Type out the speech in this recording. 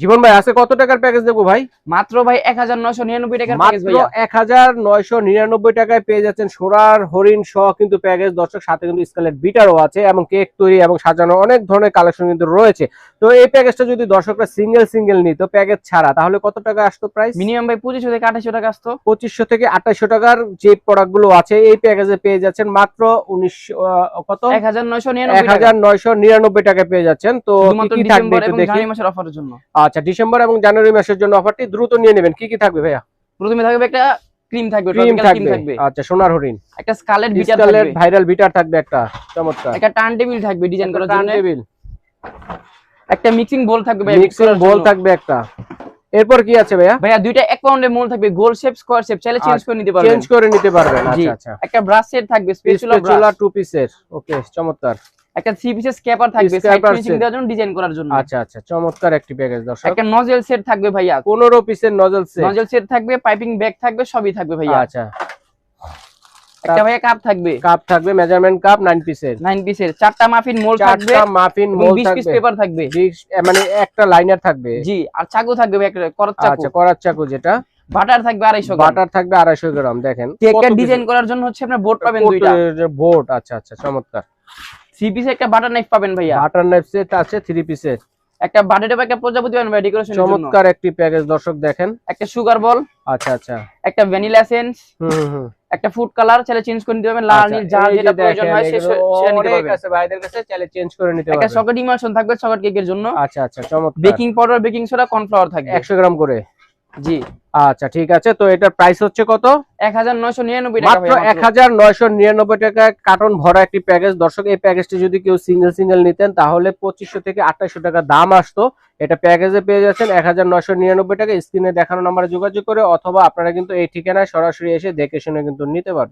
জীবন ভাই আছে কত টাকার প্যাকেজ দেবো ভাই? মাত্র ভাই এক হাজার নয়শো নিরানব্বই টাকার প্যাকেজ ভাইয়া। এক হাজার নয়শো নিরানব্বই টাকায় পেয়ে যাচ্ছেন সোনার হরিণ সহ কিন্তু প্যাকেজ দর্শক সাথে কিন্তু স্কেলের বিটারও আছে এবং কেক তৈরি এবং সাজানো অনেক ধরনের কালেকশন কিন্তু রয়েছে। তো এই প্যাকেজটা যদি দর্শকরা সিঙ্গেল সিঙ্গেল নিত প্যাকেজ ছাড়া তাহলে কত টাকা আসতো প্রাইস মিনিমাম ভাই পঁচিশশো থেকে আঠাশশো টাকা আসতো। পঁচিশশো থেকে আঠাশশো টাকার যে প্রোডাক্টগুলো আছে এই প্যাকেজে পেয়ে যাচ্ছেন মাত্র উনিশশো কত? এক হাজার নয়শো নিরানব্বই হাজার নয়শো নিরানব্বই টাকায় পেয়ে যাচ্ছেন। তো থাকবে দেখি। মাসের অফারের জন্য। আচ্ছা ডিসেম্বর এবং জানুয়ারি মাসের জন্য অফারটি দ্রুত নিয়ে নেবেন। কি কি থাকবে ভাইয়া? প্রথমে থাকবে একটা ক্রিম থাকবে ক্রিম থাকবে। আচ্ছা সোনার হরিণ। একটা স্কালের বিটার থাকবে। ভাইরাল বিটার থাকবে একটা চমৎকার। একটা টার্ন টেবিল থাকবে ডিজাইন করার জন্য। টেবিল একটা মিক্সিং বোল থাকবে mix মিক্সিং বল থাকবে একটা। এরপর কি আছে ভাইয়া? ভাইয়া দুইটা এক পাউন্ডের মোল থাকবে গোল শেপ স্কোয়ার শেপ চাইলে চেঞ্জ আচ্ছা, করে নিতে পারবেন। চেঞ্জ করে নিতে পারবেন। আচ্ছা আচ্ছা। একটা ব্রাশ সেট থাকবে স্পেচুলা স্পেচুলা টু পিসের ওকে চমৎকার। একটা থ্রি পিসের স্ক্যাপার থাকবে সাইড ফিনিশিং দেওয়ার জন্য ডিজাইন করার জন্য। আচ্ছা আচ্ছা চমৎকার একটি প্যাকেজ দর্শক। একটা নজেল সেট থাকবে ভাইয়া। পনেরো পিসের নজল সেট নজেল সেট থাকবে পাইপিং ব্যাগ থাকবে সবই থাকবে ভাইয়া। আচ্ছা। একটা ভাইয়া কাপ থাকবে। কাপ থাকবে মেজারমেন্ট কাপ নাইন পিসের নাইন পিসের চারটা মাফিন মোল থাকবে চারটা মাফিন মোল বিশ পিস পেপার থাকবে। মানে একটা লাইনার থাকবে। জি আর চাকু থাকবে একটা করার চাকু। আচ্ছা করার চাকু যেটা। বাটার থাকবে আড়াইশো গ্রাম। বাটার থাকবে আড়াইশো গ্রাম দেখেন। কেকের ডিজাইন করার জন্য হচ্ছে আপনার বোর্ড পাবেন দুইটা। বোর্ড আচ্ছা আচ্ছা চমৎকার। থ্রি পিসে একটা বাটার নাইফ পাবেন ভাইয়া। বাটার নাইফ সেট আছে থ্রি পিসের একটা বাটার টাইপ একটা প্রজাপতি পাবেন ভাই ডেকোরেশনের জন্য। চমৎকার একটি প্যাকেজ দর্শক দেখেন। একটা সুগার বল আচ্ছা আচ্ছা। একটা ভ্যানিলা সেন্স হুম হুম, একটা ফুড কালার চাইলে চেঞ্জ করে নিতে পারবেন লাল আচ্ছা, নীল যে যেটা প্রয়োজন হয় সেটা নিতে পারবেন। আছে ভাইদের কাছে চাইলে চেঞ্জ করে নিতে পারবেন। একটা সকেট ইমালশন থাকবে সকেট কেকের জন্য। আচ্ছা আচ্ছা চমৎকার। Baking powder baking soda cornflour থাকবে। একশো গ্রাম করে। জি। আচ্ছা ঠিক আছে। তো এটার প্রাইস হচ্ছে কত? এক হাজার নয়শো নিরানব্বই টাকা মাত্র নয়শো নিরানব্বই টাকা কার্টন ভরা একটি প্যাকেজ দর্শক এই প্যাকেজটি যদি কেউ সিঙ্গেল সিঙ্গেল নিতেন তাহলে পঁচিশশো থেকে আঠাশশো টাকা দাম আসতো। এটা প্যাকেজে পেয়ে যাচ্ছেন এক হাজার নয়শো নিরানব্বই টাকা। স্ক্রিনে দেখানো নাম্বারে যোগাযোগ করে অথবা আপনারা কিন্তু এই ঠিকানায় সরাসরি এসে দেখে শুনে কিন্তু নিতে পারবেন।